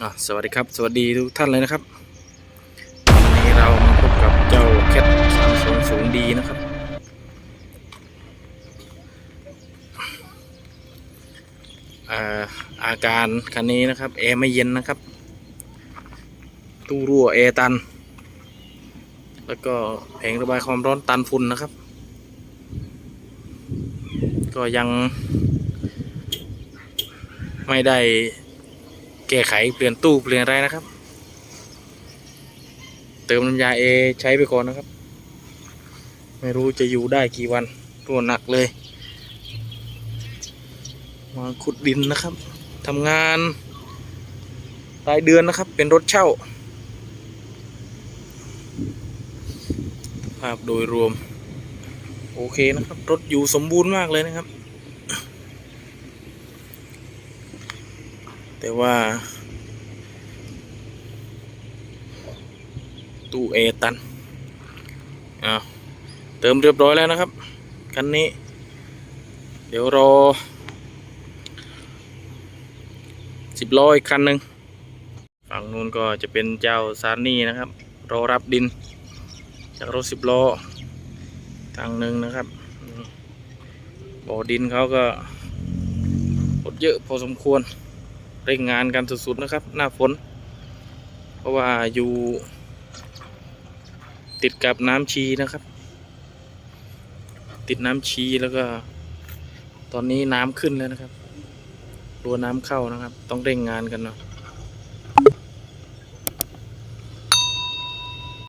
สวัสดีครับ สวัสดีทุกท่านเลยนะครับวันนี้เรามาพบกับเจ้าแคทสามสองศูนย์ดีนะครับอาอาการคันนี้นะครับแอร์ไม่เย็นนะครับ ตู้รั่วแอร์ตัน แล้วก็แผงระบายความร้อนตันฝุ่นนะครับ ก็ยังไม่ได้ แก้ไขเปลี่ยนตู้เปลี่ยนอะไรนะครับ เติมน้ำยาเอใช้ไปก่อนนะครับ ไม่รู้จะอยู่ได้กี่วันตัวหนักเลยมาขุดดินนะครับทำงานรายเดือนนะครับ เป็นรถเช่า ภาพโดยรวม โอเคนะครับ รถอยู่สมบูรณ์มากเลยนะครับ แต่ว่า ตู้เอตันอาเติมเรียบร้อยแล้วนะครับ คันนี้ เดี๋ยวรอสิบล้ออีกคันหนึ่งฝั่งนู้นก็จะเป็นเจ้าซานนี่นะครับ รอรับดิน จากรถสิบล้อทางหนึ่งนะครับบ่อดินเขาก็รถเยอะพอสมควร เร่งงานกันสุดๆนะครับ หน้าฝน เพราะว่าอยู่ติดกับน้ำชีนะครับ ติดน้ำชีแล้วก็ ตอนนี้น้ำขึ้นแล้วนะครับรัวน้ำเข้านะครับ ต้องเร่งงานกันเนาะ